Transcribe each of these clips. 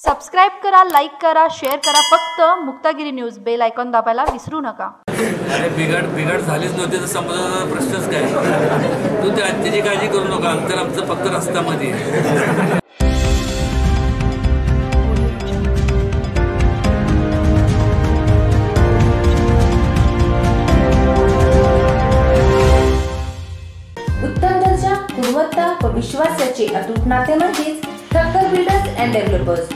Subscribe करा like करा share करा. फक्त मुक्तागिरी न्यूज बेल आयकॉन दाबायला विसरू नका. अरे बिघाड बिघाड झालीच नव्हती तर समाजाचा प्रश्नच काय? तू त्या त्याची काळजी करू नका अंतर आमचं फक्त रस्त्यामध्ये. आहे. उत्तम दर्जा गुणवत्ता व विश्वासाचे अतूट नाते म्हणजेच ठक्कर बिल्डर्स अँड डेव्हलपर्स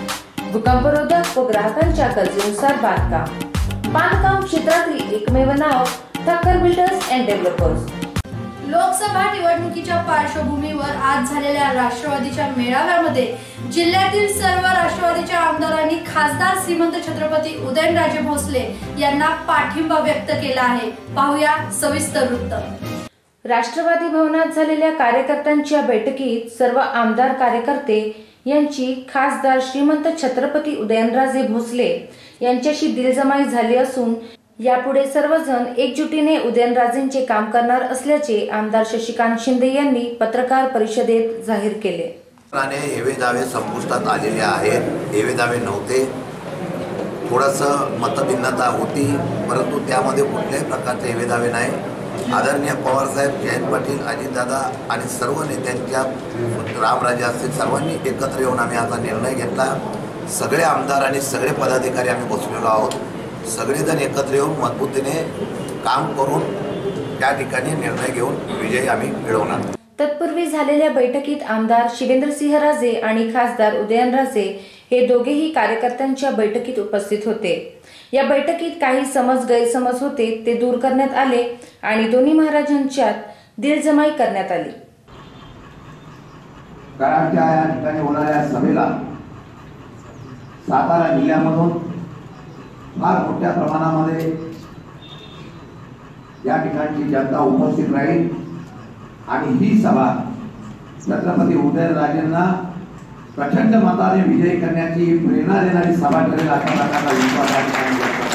भूकंपरोधक व ग्राहकांच्या गरजेनुसार बांधकाम. बांधकाम क्षेत्रातील एकमेव नाव Thakkar builders and developers Loksabha निवडणुकीच्या पार्श्वभूमीवर आज झालेल्या राष्ट्रवादीच्या मेळाव्यामध्ये जिल्ह्यातील सर्व राष्ट्रवादीच्या आमदारांनी खासदार श्रीमंत छत्रपती उदयनराजे भोसले यांना पाठिंबा व्यक्त केला आहे. पाहूया सविस्तर वृत्त. राष्ट्रवादी भवनात झालेल्या कार्यकर्त्यांच्या बैठकीत सर्व आमदार कार्यकर्ते यांची खासदार श्रीमंत छत्रपती उदयनराजे भोसले यांच्याशी दिलजमाई झाली असून यापुढे सर्वजण एकजुटीने उदयनराजेंचे काम करणार असल्याचे आमदार शशिकांत शिंदे यांनी पत्रकार परिषदेत जाहीर केले. हेवे दावे संपुष्टात आलेले आहेत. हेवे दावे नव्हते. थोडंसं मतभिन्नता होती परंतु त्यामध्ये कुठल्याही प्रकारचे हेवेदावे नाही. आदरणीय पवारसाहेब जयंत पाटील अजितदादा आणि सर्व नेत्यांच्या रामराजे असतील सर्वांनी एकत्र येऊन आम्ही आता निर्णय घेतला. सगळे आमदार आणि सगळे पदाधिकारी आम्ही बसलेलो आहोत. सगळेजण एकत्र येऊन मजबूतीने काम करून त्या ठिकाणी निर्णय घेऊन विजय आम्ही मिळवणार. तत्पूर्वी झालेल्या बैठकीत आमदार शिवेंद्रसिंह राजे आणि खासदार उदयनराजे हे दोघेही कार्यकर्त्यांच्या बैठकीत उपस्थित होते. या बैठकीत काही समज गैरसमज होते ते दूर करण्यात आले आणि दोन्ही महाराजांच्यात दिलजमाई करण्यात आली. कराडच्या या ठिकाणी होणाऱ्या सभेला सातारा जिल्ह्यामधून फार मोठ्या प्रमाणामध्ये या ठिकाणची जनता उपस्थित राहील आणि ही सभा छत्रपती उदयनराजेंना प्रचंड मताने विजयी करण्याची प्रेरणा देणारी सभा ठरेल अशा प्रकारचा विश्वास या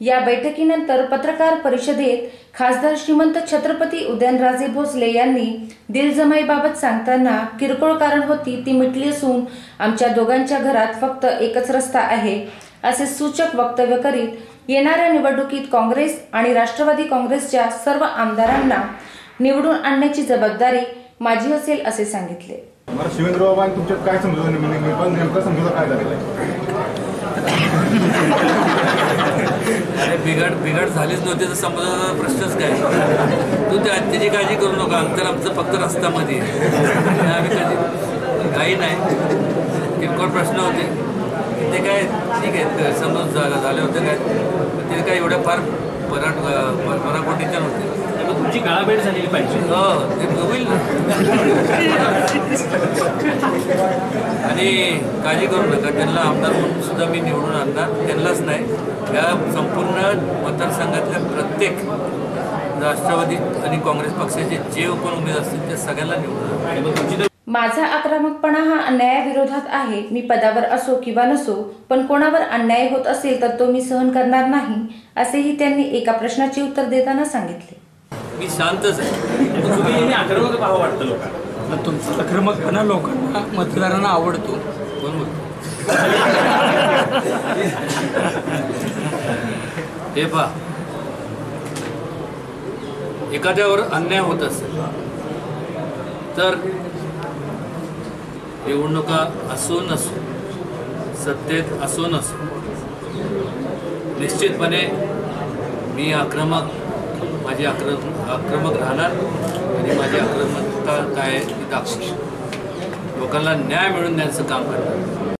या बैठकीनंतर पत्रकार परिषदेत खासदार श्रीमंत छत्रपती उदयनराजे भोसले यांनी दिलजमाईबाबत सांगताना किरकोळ कारण होती ती मिटली असून आमच्या दोघांच्या घरात फक्त एकच रस्ता आहे असे सूचक वक्तव्य करीत येणाऱ्या निवडणुकीत काँग्रेस आणि राष्ट्रवादी काँग्रेसच्या सर्व आमदारांना निवडून आणण्याची जबाबदारी माझी असेल असे सांगितले. मला शिवेंद्र बाबा आणि तुमच्यात काय समजून नेमकं नेमकं समजून काय झालेलं आहे. अरे बिघाड बिघाड झालीच नव्हती तर समजा प्रश्नच काय? तू त्या त्याची काळजी करू नका अंतर आमचं फक्त रस्त्यामध्ये आम्ही कधी काही नाही. किरकोळ प्रश्न होते. ते काय ठीक आहे समज झालं झाले होते काय? ते काय एवढ्या फार पराट पराकोटीच्या नव्हते तुमची गाळाभेट झालेली पाहिजे. हो ते होईल आणि काळजी करू नका त्यांना आमदार म्हणून सुद्धा मी निवडून आणणार त्यांनाच नाही. या संपूर्ण मतदारसंघातल्या प्रत्येक राष्ट्रवादी आणि काँग्रेस पक्षाचे जे कोण उमेदवार असतील त्या सगळ्यांना निवडून आणणार. माझा आक्रमकपणा हा अन्यायाविरोधात आहे. मी पदावर असो किंवा नसो पण कोणावर अन्याय होत असेल तर तो मी सहन करणार नाही असेही त्यांनी एका प्रश्नाचे उत्तर देताना सांगितले. मी शांतच आहे. तुम्ही आक्रमक भाव वाटतं लोकांना. तुमचा आक्रमकपणा लोकांना मतदारांना आवडतो. कोण बोलतो? हे पहा. एखाद्यावर अन्याय होत असेल तर निवडणुका असो नसो सत्तेत असो नसो निश्चितपणे मी आक्रमक माझी आक्रम आक्रमक राहणार आणि माझी आक्रमकता काय आहे ती दाखवू लोकांना न्याय मिळून द्यायचं काम करणार.